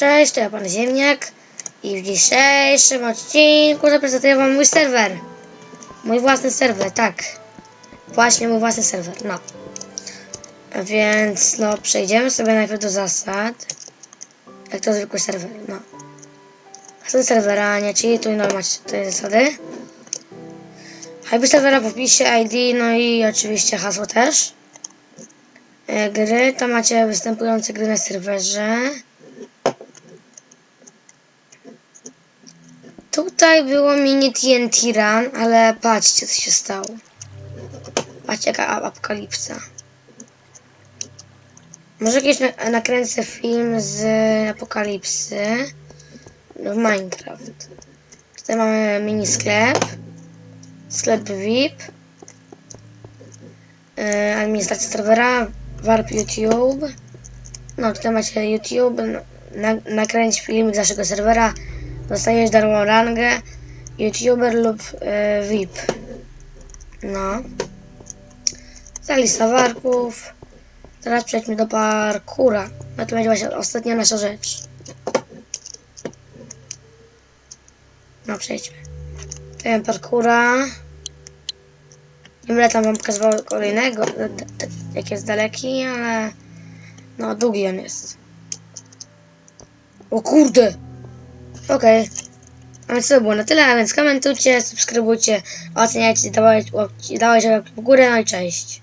Cześć, to ja pan Ziemniak i w dzisiejszym odcinku zaprezentuję wam mój serwer. Mój własny serwer, tak. Właśnie mój własny serwer, no. Więc, no, przejdziemy sobie najpierw do zasad. Jak to zwykły serwer, no. Zasady serwera, nie cheatuj, no macie tutaj zasady. IP serwera w opisie, ID, no i oczywiście hasło też. E, Gry, to macie występujące gry na serwerze. Tutaj było mini TNT Run, ale patrzcie co się stało. Patrzcie jaka ap- apokalipsa. Może kiedyś na- nakręcę film z apokalipsy w Minecraft. Tutaj mamy mini sklep, sklep VIP, e, administracja serwera, warp YouTube. No tutaj macie YouTube, no, na, nakręć filmik z naszego serwera, dostajesz darmową rangę, YouTuber lub e, VIP. No. Ta lista warków. Teraz przejdźmy do parkura. No to będzie właśnie ostatnia nasza rzecz. No przejdźmy. Ten parkura. Nie będę tam wam pokazywał kolejnego, jak jest daleki, ale no długi on jest. O kurde! Okej. A więc to było na tyle, a więc komentujcie, subskrybujcie, oceniajcie, dawajcie, dawajcie łapki w górę, no i cześć.